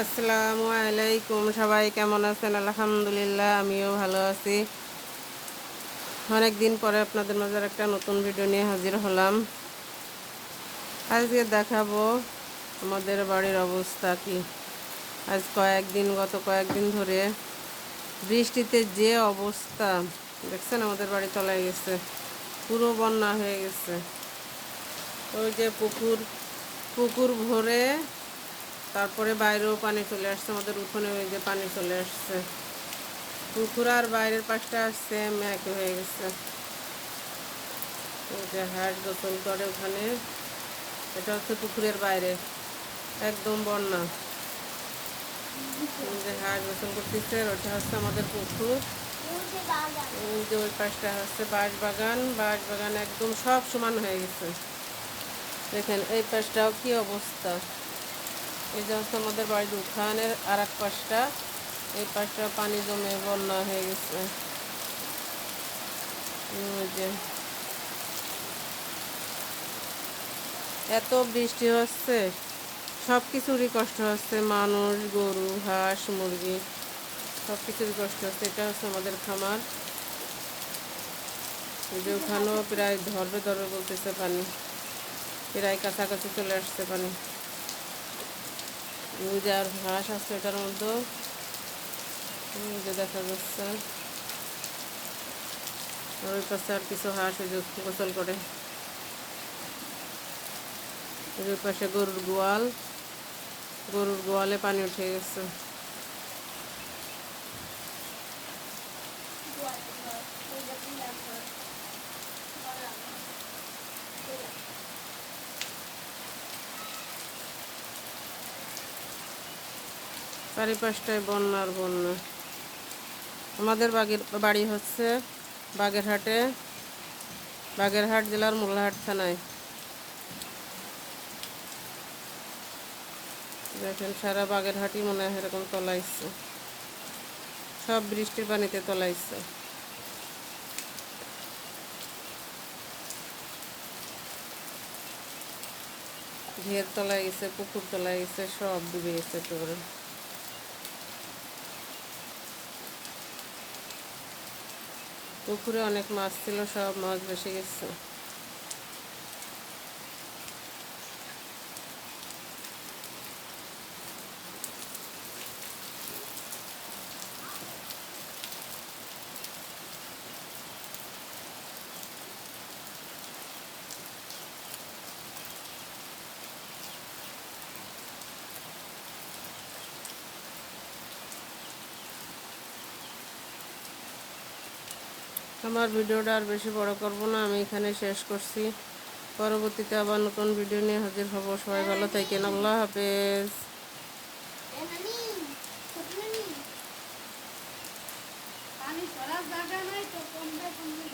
আসসালামু আলাইকুম, সবাই কেমন আছেন? আলহামদুলিল্লাহ, আমিও ভালো আছি। অনেক দিন পরে আপনাদের মাঝে একটা নতুন ভিডিও নিয়ে হাজির হলাম। আজকে দেখাবো আমাদের বাড়ির অবস্থা কি। আজ কয়েকদিন, গত কয়েকদিন ধরে বৃষ্টিতে যে অবস্থা, দেখছেন আমাদের বাড়ি তলায় গেছে, পুরো বন্যা হয়ে গেছে। ওই যে পুকুর পুকুর ভরে তারপরে বাইরেও পানি চলে আসছে, আমাদের উঠোনে ওই যে পানি চলে আসছে। পুকুর আর বাইরের পাশটা সেম একই হয়ে গেছে। ওই যে হাট গোসল করে ওখানে, এটা হচ্ছে পুকুরের বাইরে, একদম বন্যা। যে হাট গোসল করতেছে ওটা হচ্ছে আমাদের পুকুর। যে ওই পাশটা হচ্ছে বাঁশ বাগান বাঁশ বাগান একদম সব সমান হয়ে গেছে। দেখেন, এই পাশটাও কি অবস্থা। এই যে হচ্ছে আমাদের বাড়ির উঠানের আর এক পাশটা, এই পাশটা পানি জমে বন্যা হয়ে গেছে। এত বৃষ্টি হচ্ছে সব কিছুরই কষ্ট হচ্ছে, মানুষ, গরু, হাঁস, মুরগি সব কিছুরই কষ্ট হচ্ছে। এটা হচ্ছে আমাদের খামার। যে ওখানেও প্রায় ধরবে ধরবে বলতেছে পানি। প্রায় কাছাকাছি চলে আসছে পানি। আর হাঁস আছে এটার মধ্যে যে দেখা যাচ্ছে। আর ওই পাশে আর কিছু হাঁস ওই যে গোসল করে। ওই পাশে গরুর গোয়াল। গরুর গোয়ালে পানি উঠে গেছে। চারিপাশটায় বন্যার বন্যা। আমাদের বাগের বাড়ি হচ্ছে বাগেরহাটে, বাগেরহাট জেলার মোল্লাহাট থানায়। দেখেন, সারা বাগেরহাটই মনে হয় এরকম তলাইছে। সব বৃষ্টির পানিতে তলাইছে। ঘের তলায় গেছে, পুকুর তলায় গেছে, সব ডুবে গেছে একেবারে। পুকুরে অনেক মাছ ছিল সব মাছ বেসে গেছে। আমার ভিডিওটা আর বেশি বড় করব না, আমি এখানে শেষ করছি। পরবর্তীতে আবার নতুন ভিডিও নিয়ে হাজির হব। সবাই ভালো থাকেন, আল্লাহ হাফেজ। আমি নাই তো কমবে কমবে